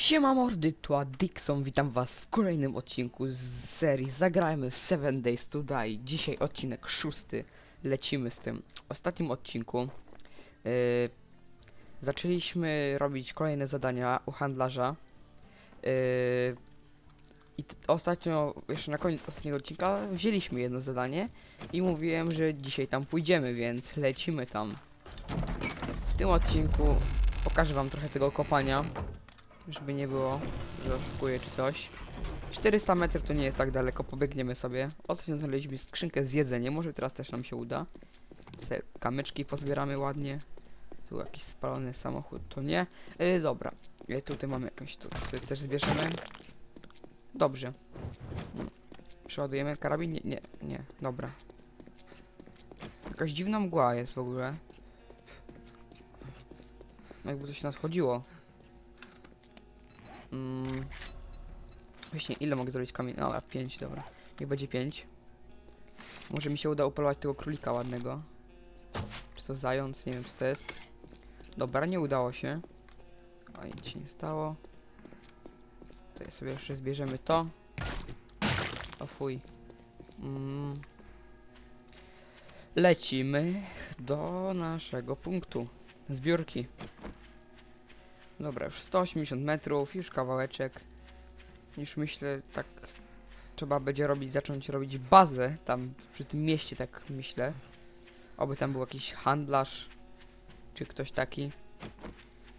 Siema mordy, to Dixon, witam was w kolejnym odcinku z serii Zagrajmy w 7 Days to Die. Dzisiaj odcinek szósty, lecimy z tym. Ostatnim odcinku yy, zaczęliśmy robić kolejne zadania u handlarza. Yy, I ostatnio, jeszcze na koniec ostatniego odcinka wzięliśmy jedno zadanie i mówiłem, że dzisiaj tam pójdziemy, więc lecimy tam. W tym odcinku pokażę wam trochę tego kopania żeby nie było, że oszukuję czy coś. 400 metrów to nie jest tak daleko, pobiegniemy sobie. Ostatnio znaleźliśmy skrzynkę z jedzeniem, może teraz też nam się uda. Kamyczki pozbieramy ładnie. Tu jakiś spalony samochód, to nie. Yy, dobra, yy, tutaj mamy jakąś, tu sobie też zbierzemy. Dobrze. Mm. Przeładujemy karabin? Nie, nie, nie, dobra. Jakaś dziwna mgła jest w ogóle. Jakby coś nadchodziło. Właśnie, ile mogę zrobić kamień? Dobra, 5, dobra. Niech będzie 5. Może mi się uda upolować tego królika ładnego. Czy to zając? Nie wiem, co to jest. Dobra, nie udało się. A nic się nie stało. Tutaj sobie jeszcze zbierzemy to. O fuj. Mm. Lecimy do naszego punktu. Zbiórki. Dobra, już 180 metrów, już kawałeczek. Już myślę, tak trzeba będzie robić, zacząć robić bazę tam przy tym mieście, tak myślę. Oby tam był jakiś handlarz, czy ktoś taki.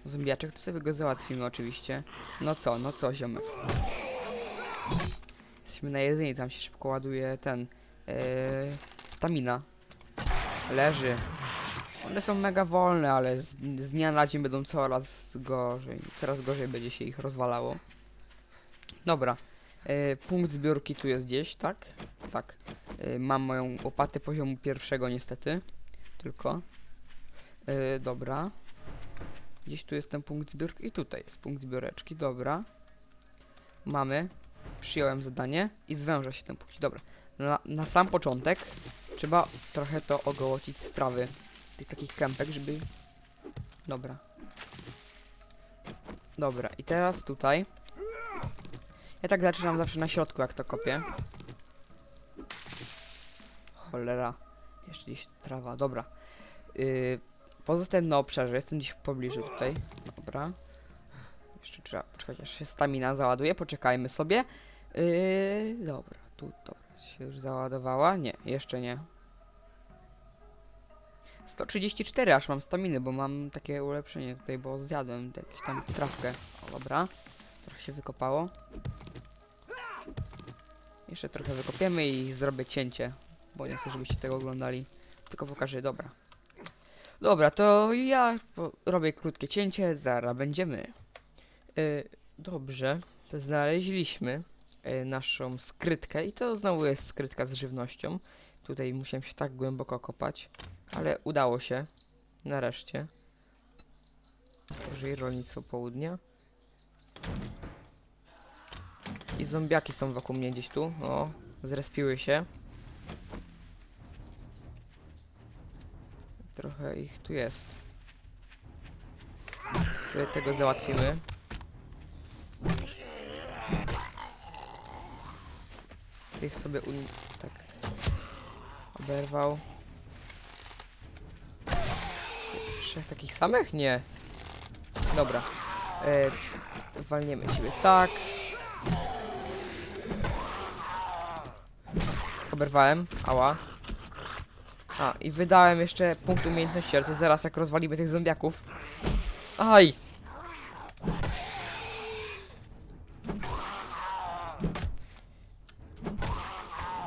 Zombiaczek, to sobie go załatwimy oczywiście. No co, no co ziomek. Jesteśmy na jedzenie, tam się szybko ładuje ten, yy, stamina. Leży. One są mega wolne, ale z, z dnia na dzień będą coraz gorzej. Coraz gorzej będzie się ich rozwalało. Dobra. E, punkt zbiórki tu jest gdzieś, tak? Tak. E, mam moją łopatę poziomu pierwszego niestety. Tylko. E, dobra. Gdzieś tu jest ten punkt zbiórki i tutaj jest punkt zbioreczki, dobra. Mamy. Przyjąłem zadanie i zwęża się ten punkt. Dobra. Na, na sam początek trzeba trochę to ogołocić z trawy tych takich kępek, żeby... Dobra. Dobra, i teraz tutaj. Ja tak zaczynam zawsze na środku, jak to kopię. Cholera. Jeszcze gdzieś trawa, dobra. Yy, pozostaję na obszarze, jestem gdzieś w pobliżu tutaj. Dobra. Jeszcze trzeba poczekać, aż się stamina załaduje, poczekajmy sobie. Yy, dobra, tu, dobra, się już załadowała? Nie, jeszcze nie. 134 aż mam staminy, bo mam takie ulepszenie tutaj, bo zjadłem jakąś tam trawkę. O, dobra. Trochę się wykopało. Jeszcze trochę wykopiemy i zrobię cięcie, bo nie chcę, żebyście tego oglądali. Tylko pokażę, dobra. Dobra, to ja robię krótkie cięcie, zaraz będziemy. Y, dobrze, to znaleźliśmy y, naszą skrytkę i to znowu jest skrytka z żywnością. Tutaj musiałem się tak głęboko kopać. Ale udało się. Nareszcie. Żyje rolnictwo południa. I zombiaki są wokół mnie gdzieś tu. O, zrespiły się. Trochę ich tu jest. Sobie tego załatwimy. Tych sobie un... tak oberwał. Trzech takich samych? Nie. Dobra. E, walniemy siebie tak. Oberwałem. Ała. A, i wydałem jeszcze punkt umiejętności, ale to zaraz jak rozwalimy tych zombiaków. Aj!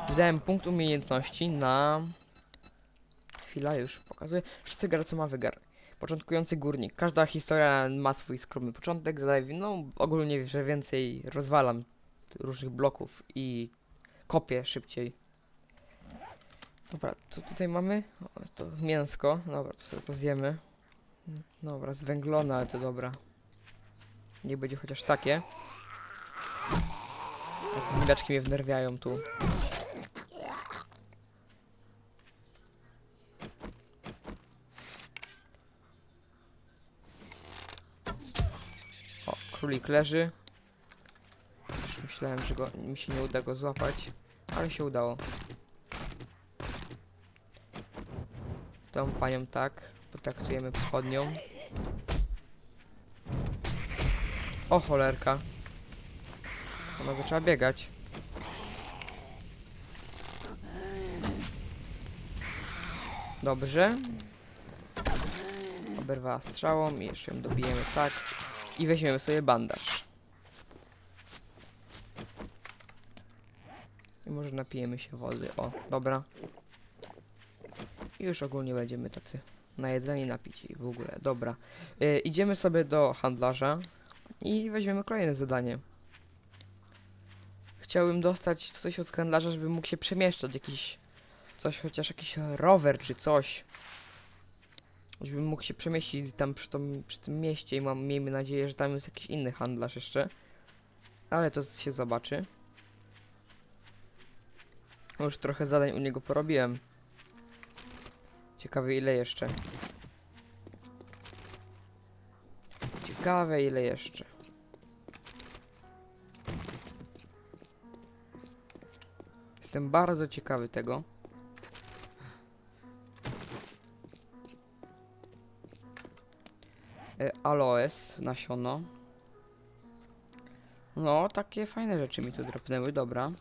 Wydałem punkt umiejętności na... Chwila, już pokazuję. Sztygar, co ma wygar. Początkujący górnik. Każda historia ma swój skromny początek. Zadaję, no ogólnie, że więcej rozwalam różnych bloków i kopię szybciej. Dobra, co tutaj mamy? O, to mięsko. Dobra, to sobie to zjemy. Dobra, zwęglone, ale to dobra. Niech będzie chociaż takie. A te zębiaczki mnie wnerwiają tu. Królik leży. Już myślałem, że go, mi się nie uda go złapać, ale się udało. Tą panią tak, potraktujemy pochodnią. O cholerka. Ona zaczęła biegać. Dobrze. Oberwała strzałą i jeszcze ją dobijemy tak. I weźmiemy sobie bandaż. I może napijemy się wody. O, dobra. Już ogólnie będziemy tacy najedzeni, napici i w ogóle. Dobra. Y, idziemy sobie do handlarza i weźmiemy kolejne zadanie. Chciałbym dostać coś od handlarza, żeby mógł się przemieszczać. Jakiś coś, chociaż jakiś rower czy coś. Żebym mógł się przemieścić tam przy, tą, przy tym mieście i mam, miejmy nadzieję, że tam jest jakiś inny handlarz jeszcze. Ale to się zobaczy. Już trochę zadań u niego porobiłem. Ciekawe ile jeszcze. Ciekawe ile jeszcze. Jestem bardzo ciekawy tego. E, aloes, nasiono. No, takie fajne rzeczy mi tu dropnęły, dobra.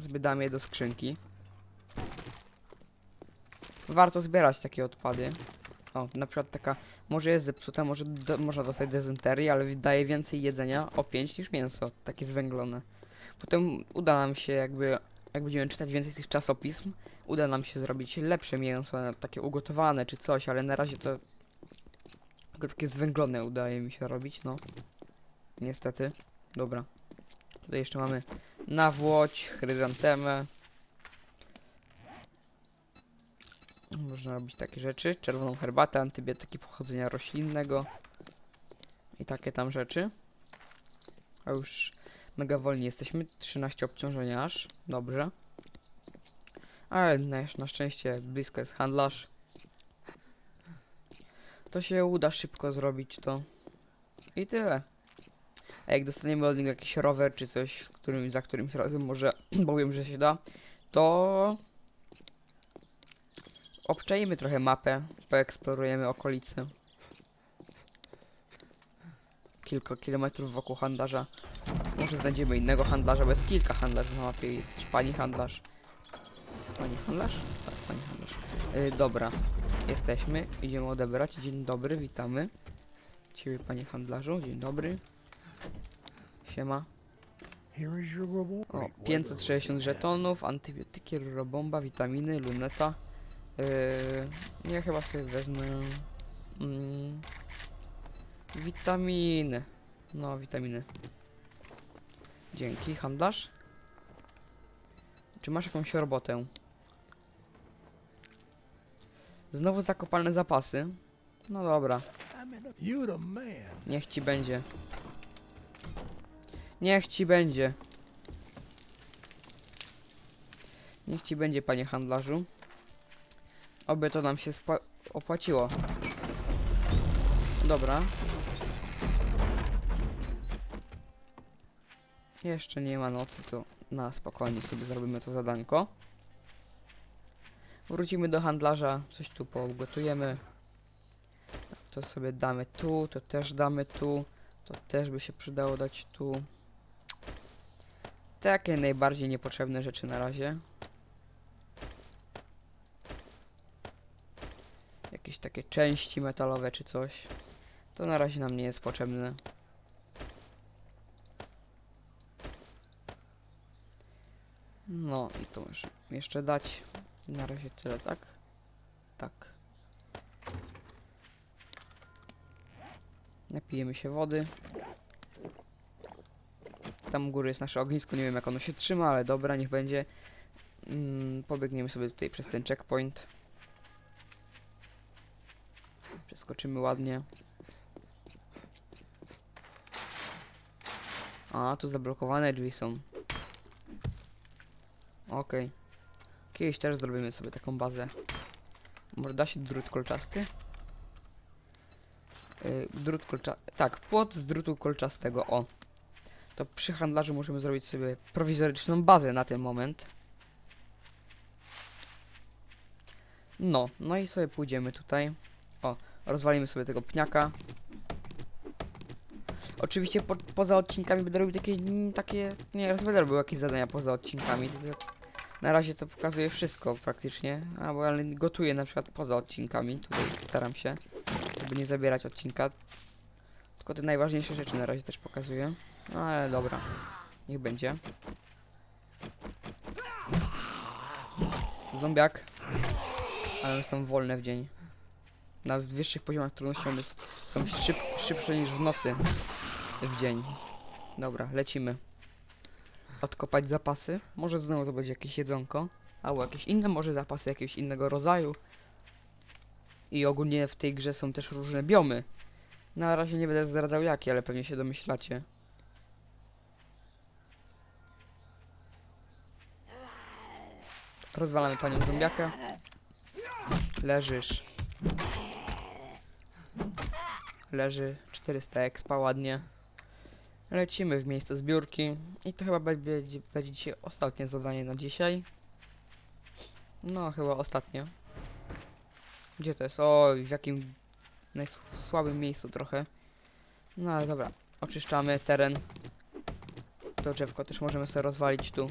Sobie dam je do skrzynki. Warto zbierać takie odpady. O, na przykład taka, może jest zepsuta, może do, można dostać dezenterię, ale daje więcej jedzenia o 5 niż mięso, takie zwęglone. Potem uda nam się jakby, jak będziemy czytać więcej tych czasopism, uda nam się zrobić lepsze mięso, takie ugotowane czy coś, ale na razie to tylko takie zwęglone udaje mi się robić, no. Niestety. Dobra. Tutaj jeszcze mamy nawłoć, chryzantemę. Można robić takie rzeczy. Czerwoną herbatę, antybiotyki pochodzenia roślinnego. I takie tam rzeczy. A już mega wolni jesteśmy. 13 obciążenia aż. Dobrze. Ale na, na szczęście blisko jest handlarz. To się uda szybko zrobić to. I tyle. A jak dostaniemy od niego jakiś rower czy coś, którym, za którymś razem może, bo wiem, że się da, to obczajmy trochę mapę, poeksplorujemy okolice. Kilka kilometrów wokół handlarza. Może znajdziemy innego handlarza, bo jest kilka handlarzy na mapie. Jest pani handlarz. Pani handlarz? Tak, pani handlarz. Yy, dobra, jesteśmy. Idziemy odebrać. Dzień dobry, witamy. Ciebie, panie handlarzu. Dzień dobry. Siema. O, 560 żetonów, antybiotyki, rurobomba, witaminy, luneta. Yy, ja chyba sobie wezmę... Mm, witaminy. No, witaminy. Dzięki, handlarz. Czy masz jakąś robotę? Znowu zakopane zapasy. No dobra, niech ci będzie. Niech ci będzie. Niech ci będzie, panie handlarzu. Oby to nam się opłaciło. Dobra. Jeszcze nie ma nocy, to na spokojnie sobie zrobimy to zadanko. Wrócimy do handlarza, coś tu pougotujemy. To sobie damy tu, to też damy tu. To też by się przydało dać tu. Takie najbardziej niepotrzebne rzeczy na razie. Jakieś takie części metalowe czy coś. To na razie nam nie jest potrzebne. No i to muszę jeszcze dać. Na razie tyle, tak? Tak. Napijemy się wody. Tam u góry jest nasze ognisko, nie wiem jak ono się trzyma, ale dobra, niech będzie. Mm, pobiegniemy sobie tutaj przez ten checkpoint. Przeskoczymy ładnie. A, tu zablokowane drzwi są. Okej. Kiedyś też zrobimy sobie taką bazę. Może da się drut kolczasty? Y, drut kolcza... Tak, płot z drutu kolczastego, o. To przy handlarzu możemy zrobić sobie prowizoryczną bazę na ten moment. No, no i sobie pójdziemy tutaj. O, rozwalimy sobie tego pniaka. Oczywiście po, poza odcinkami będę robił takie, takie, nie, raz będę robił jakieś zadania poza odcinkami. To, to, na razie to pokazuję wszystko praktycznie, albo ale gotuję na przykład poza odcinkami, tutaj staram się, żeby nie zabierać odcinka. Tylko te najważniejsze rzeczy na razie też pokazuję. No ale dobra, niech będzie. Zombiak. Ale są wolne w dzień. Na wyższych poziomach trudności są szyb, szybsze niż w nocy w dzień. Dobra, lecimy. Odkopać zapasy. Może znowu to będzie jakieś jedzonko. Albo jakieś inne może zapasy jakiegoś innego rodzaju. I ogólnie w tej grze są też różne biomy. Na razie nie będę zdradzał jakie, ale pewnie się domyślacie. Rozwalamy panią zombiakę. Leżysz. Leży 400 expa ładnie. Lecimy w miejsce zbiórki i to chyba będzie, będzie dzisiaj ostatnie zadanie na dzisiaj. No, chyba ostatnie. Gdzie to jest? O, w jakim najsłabym miejscu trochę. No ale dobra, oczyszczamy teren. To drzewko też możemy sobie rozwalić tu.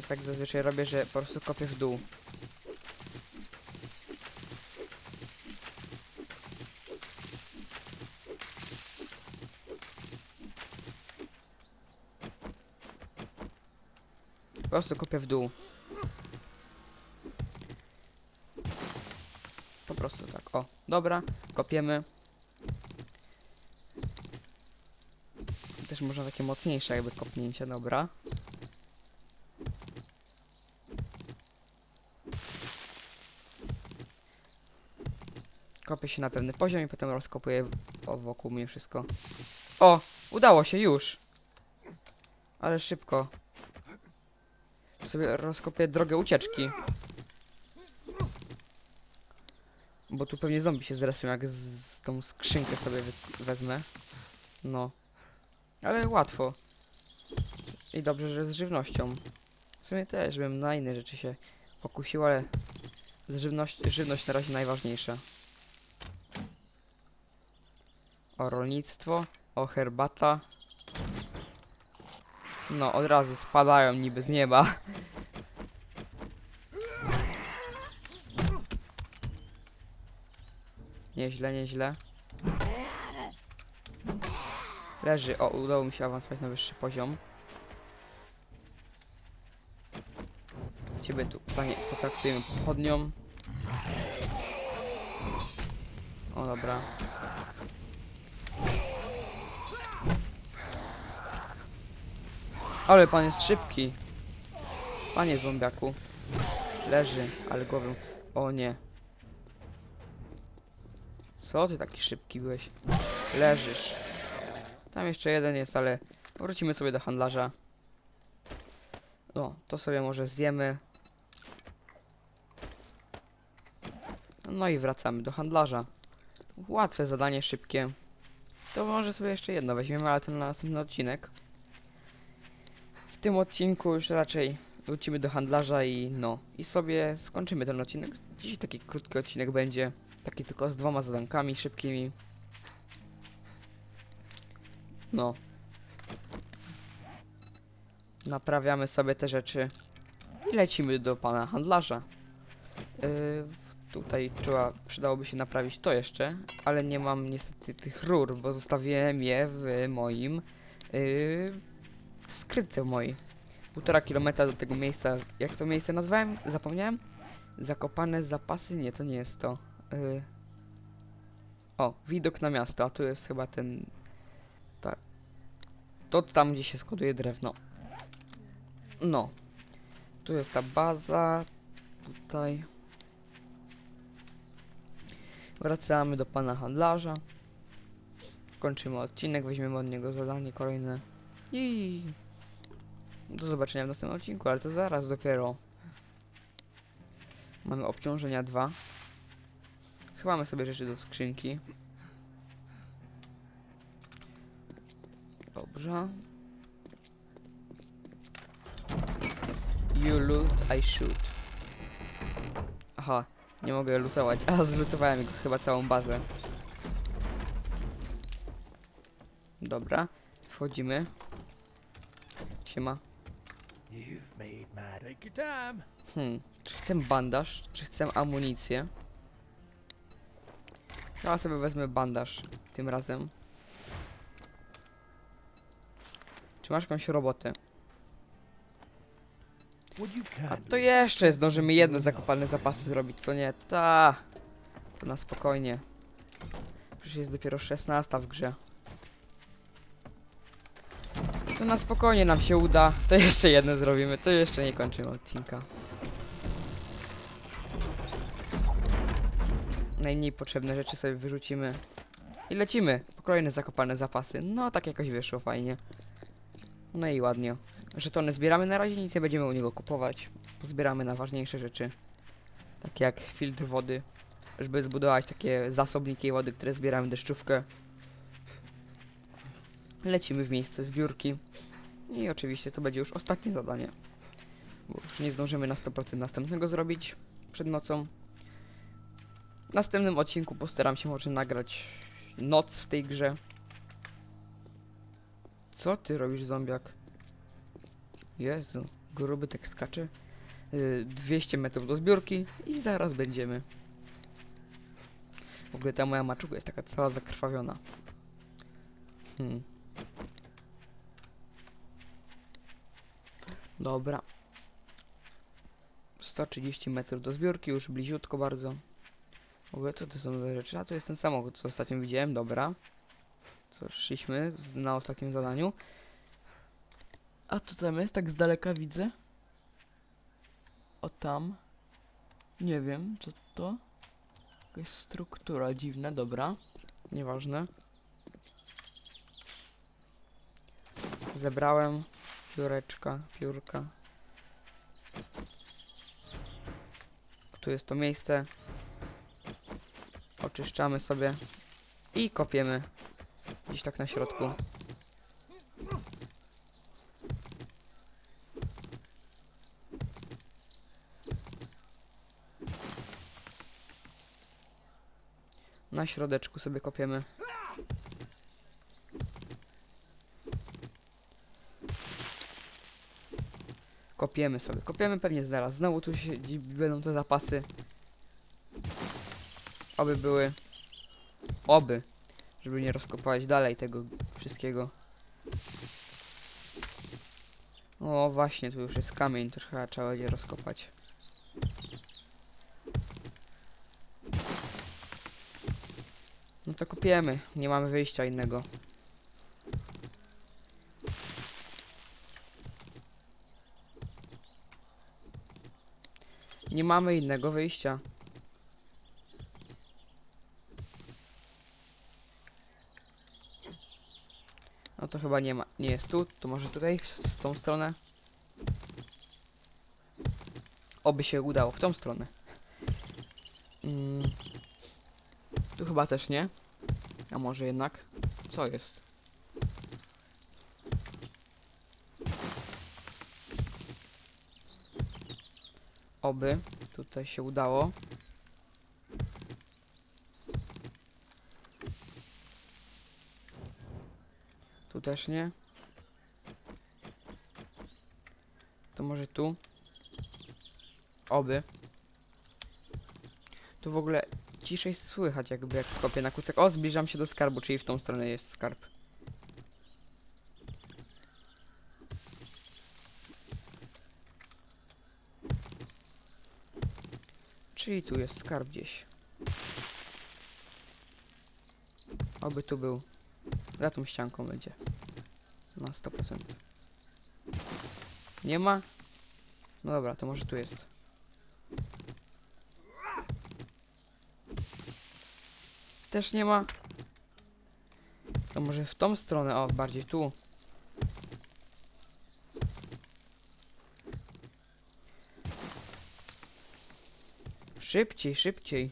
Więc tak zazwyczaj robię, że po prostu kopię w dół. Po prostu kopię w dół. Po prostu tak, o. Dobra, kopiemy. Też można takie mocniejsze jakby kopnięcie, dobra. Kopię się na pewny poziom i potem rozkopuję wokół mnie wszystko. O! Udało się, już! Ale szybko. Sobie rozkopię drogę ucieczki. Bo tu pewnie zombie się zrespią, jak z, tą skrzynkę sobie wezmę. No. Ale łatwo. I dobrze, że z żywnością. W sumie też bym na inne rzeczy się pokusił, ale z żywność, żywność na razie najważniejsza. O rolnictwo, o herbata. No, od razu spadają niby z nieba. Nieźle, nieźle. Leży. O, udało mi się awansować na wyższy poziom. Ciebie tu, panie, potraktujemy pochodnią. O, dobra. Ale pan jest szybki. Panie zombiaku. Leży, ale głowę. O nie. Co ty taki szybki byłeś? Leżysz. Tam jeszcze jeden jest, ale wrócimy sobie do handlarza. No, to sobie może zjemy. No i wracamy do handlarza. Łatwe zadanie, szybkie. To może sobie jeszcze jedno weźmiemy, ale to na następny odcinek. Tym odcinku już raczej wrócimy do handlarza i no, i sobie skończymy ten odcinek. Dzisiaj taki krótki odcinek będzie, taki tylko z dwoma zadankami szybkimi. No. Naprawiamy sobie te rzeczy i lecimy do pana handlarza. Yy, tutaj trzeba, przydałoby się naprawić to jeszcze, ale nie mam niestety tych rur, bo zostawiłem je w moim yy, skrytce mojej. Półtora kilometra do tego miejsca. Jak to miejsce nazwałem? Zapomniałem? Zakopane zapasy? Nie, to nie jest to. Yy. O, widok na miasto, a tu jest chyba ten. Tak. To tam, gdzie się składuje drewno. No. Tu jest ta baza. Tutaj. Wracamy do pana handlarza. Kończymy odcinek, weźmiemy od niego zadanie kolejne. I Do zobaczenia w następnym odcinku, ale to zaraz dopiero. Mamy obciążenia 2. Schowamy sobie rzeczy do skrzynki. Dobrze. You loot, I shoot. Aha, nie mogę lutować. A, zlutowałem go chyba całą bazę. Dobra, wchodzimy. Siema. You've made my. Take your time. Hmm, czy chcę bandaż, czy chcę amunicję? Ja sobie wezmę bandaż tym razem. Czy masz jakąś robotę? Would you A to jeszcze zdążymy jedne zakopalne zapasy zrobić, co nie? Ta. To na spokojnie. Przecież jest dopiero 16 w grze. To na spokojnie nam się uda. To jeszcze jedne zrobimy, to jeszcze nie kończymy odcinka. Najmniej potrzebne rzeczy sobie wyrzucimy. I lecimy po kolejne zakopane zapasy. No, tak jakoś wyszło fajnie. No i ładnie. Żetony zbieramy na razie, nic nie będziemy u niego kupować. Pozbieramy na ważniejsze rzeczy. Takie jak filtr wody. Żeby zbudować takie zasobniki wody, które zbieramy deszczówkę. Lecimy w miejsce zbiórki. I oczywiście to będzie już ostatnie zadanie. Bo już nie zdążymy na 100% następnego zrobić przed nocą. W następnym odcinku postaram się może nagrać noc w tej grze. Co ty robisz, zombiak? Jezu, gruby tak skacze. Y, 200 metrów do zbiórki i zaraz będziemy. W ogóle ta moja maczuga jest taka cała zakrwawiona. Hmm. Dobra. 130 metrów do zbiórki, już bliziutko bardzo. W ogóle co to są za rzeczy? A to jest ten samochód, co ostatnio widziałem, dobra. Co szliśmy na ostatnim zadaniu. A co tam jest? Tak z daleka widzę. O tam. Nie wiem, co to? Jakaś struktura dziwna, dobra. Nieważne. Zebrałem pióreczka, piórka. Tu jest to miejsce. Oczyszczamy sobie i kopiemy gdzieś tak na środku. Na środeczku sobie kopiemy. Kopiemy sobie. Kopiemy pewnie zaraz. Znowu tu się będą te zapasy. Oby były. Oby. Żeby nie rozkopać dalej tego wszystkiego. O, właśnie, tu już jest kamień, to chyba trzeba będzie rozkopać. No to kopiemy, nie mamy wyjścia innego. Nie mamy innego wyjścia. No to chyba nie ma, nie jest tu, to może tutaj, w, tą stronę. Oby się udało, w tą stronę. Mm. Tu chyba też nie. A może jednak? Co jest? Oby tutaj się udało. Tu też nie. To może tu. Oby. Tu w ogóle ciszej słychać jakby jak kopię na kucek. O, zbliżam się do skarbu, czyli w tą stronę jest skarb. Czyli tu jest skarb gdzieś. Oby tu był. Za tą ścianką będzie. Na 100%. Nie ma? No dobra, to może tu jest. Też nie ma. To może w tą stronę, o, bardziej tu. Szybciej, szybciej.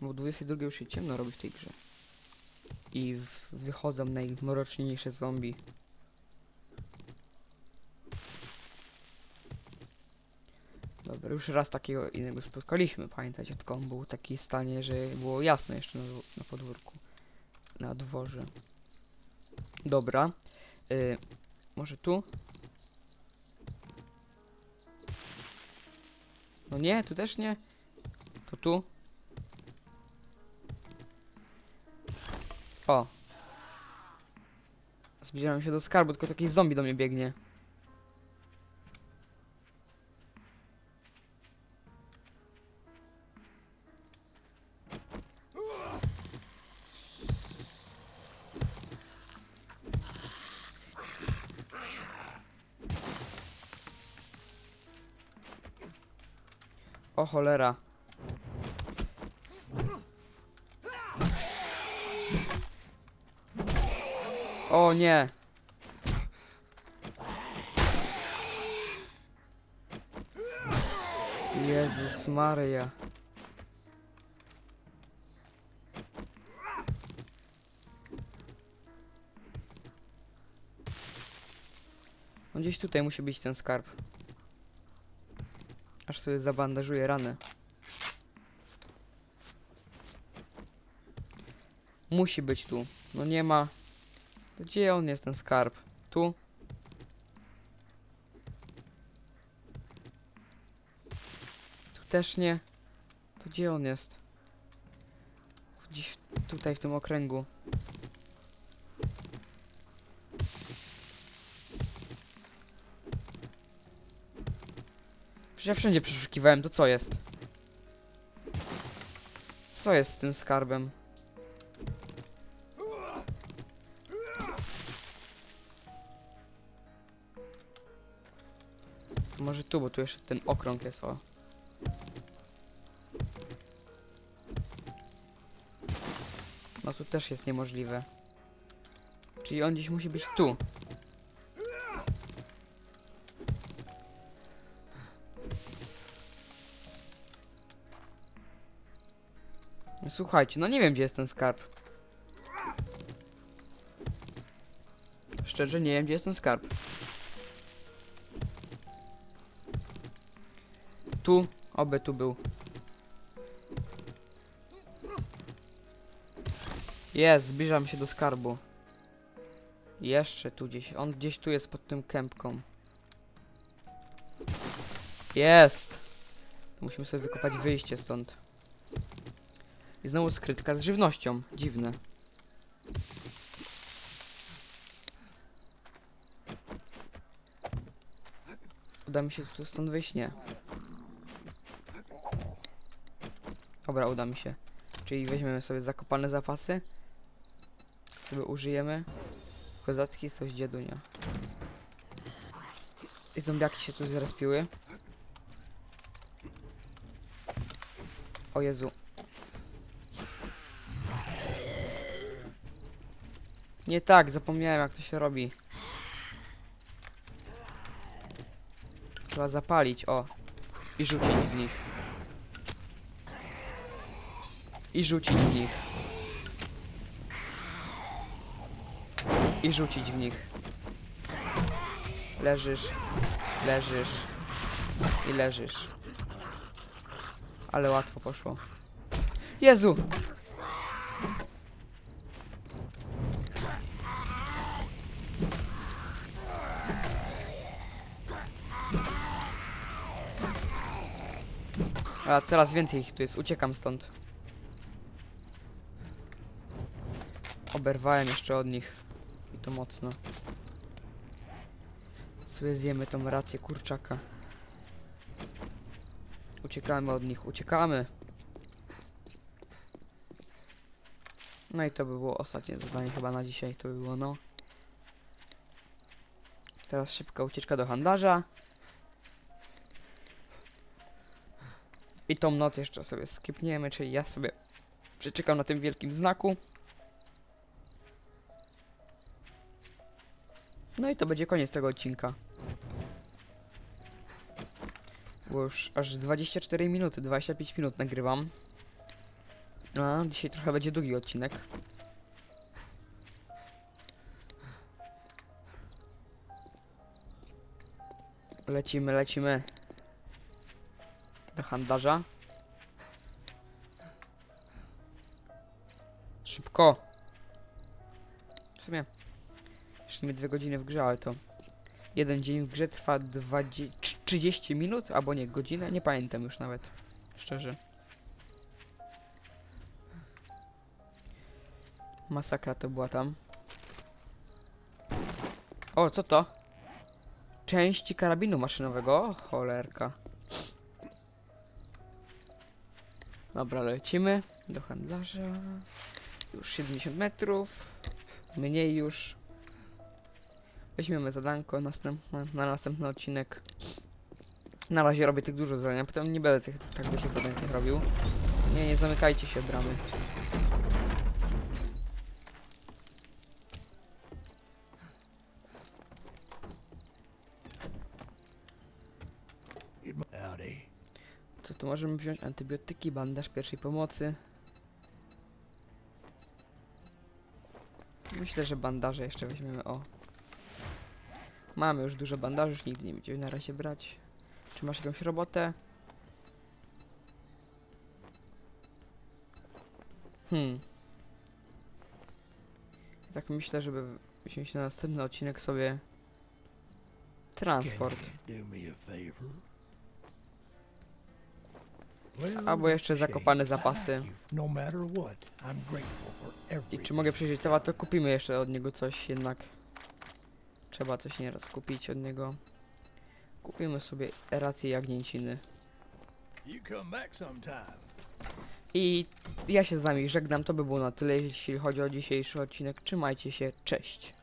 Bo o 22 już się ciemno robi w tej grze. I wychodzą najmroczniejsze zombie. Dobra, już raz takiego innego spotkaliśmy. Pamiętajcie, tylko on był w takiej stanie, że było jasno jeszcze na, na podwórku. Na dworze. Dobra. Y, może tu? No nie, tu też nie. To tu. O. Zbliżam się do skarbu, tylko taki zombie do mnie biegnie. Cholera. O nie. Jezus Maria. Gdzieś tutaj musi być ten skarb. Aż sobie zabandażuję ranę. Musi być tu. No nie ma. Gdzie on jest ten skarb? Tu? Tu też nie. To gdzie on jest? Gdzieś tutaj w tym okręgu. Przecież ja wszędzie przeszukiwałem, to co jest? Co jest z tym skarbem? Może tu, bo tu jeszcze ten okrąg jest, o. No tu też jest niemożliwe. Czyli on gdzieś musi być tu. Słuchajcie, no nie wiem gdzie jest ten skarb. Szczerze nie wiem gdzie jest ten skarb. Tu, oby tu był. Jest, zbliżam się do skarbu. Jeszcze tu gdzieś, on gdzieś tu jest pod tym kępką. Jest! Musimy sobie wykopać wyjście stąd. I znowu skrytka z żywnością. Dziwne. Uda mi się tu stąd wyjść? Nie. Dobra, uda mi się. Czyli weźmiemy sobie zakopane zapasy. Sobie użyjemy. Kozacki, coś dziedunia. I zombiaki się tu zrespiły. O Jezu. Nie tak, zapomniałem jak to się robi. Trzeba zapalić, o. I rzucić w nich. I rzucić w nich. I rzucić w nich. Leżysz, leżysz i leżysz. Ale łatwo poszło. Jezu! A coraz więcej ich tu jest, uciekam stąd. Oberwałem jeszcze od nich. I to mocno. Sobie zjemy tą rację kurczaka. Uciekamy od nich, uciekamy. No i to by było ostatnie zadanie chyba na dzisiaj, to by było no. Teraz szybka ucieczka do handlarza. I tą noc jeszcze sobie skipniemy, czyli ja sobie przeczekam na tym wielkim znaku. No i to będzie koniec tego odcinka. Bo już aż 24 minuty, 25 minut nagrywam. A, dzisiaj trochę będzie długi odcinek. Lecimy, lecimy. Do handlarza. Szybko. W sumie. Jeszcze nie dwie godziny w grze, ale to. Jeden dzień w grze trwa 20, 30 minut, albo nie, godzinę, nie pamiętam już nawet. Szczerze. Masakra to była tam. O, co to? Części karabinu maszynowego. Cholerka. Dobra, lecimy do handlarza. Już 70 metrów. Mniej już. Weźmiemy zadanko następne, na następny odcinek. Na razie robię tych dużo zadań, potem nie będę tych tak dużo zadań robił. Nie, nie zamykajcie się bramy. Możemy wziąć? Antybiotyki, bandaż pierwszej pomocy. Myślę, że bandaże jeszcze weźmiemy. O. Mamy już dużo bandaży, już nigdy nie będziemy na razie brać. Czy masz jakąś robotę? Hmm. Tak myślę, żeby wziąć na następny odcinek sobie transport. Can you do me a favor? Albo jeszcze zakopane zapasy. No I czy mogę przejrzeć temat, to kupimy jeszcze od niego coś jednak. Trzeba coś nieraz kupić od niego. Kupimy sobie rację jagnięciny. I ja się z wami żegnam, to by było na tyle, jeśli chodzi o dzisiejszy odcinek. Trzymajcie się, cześć.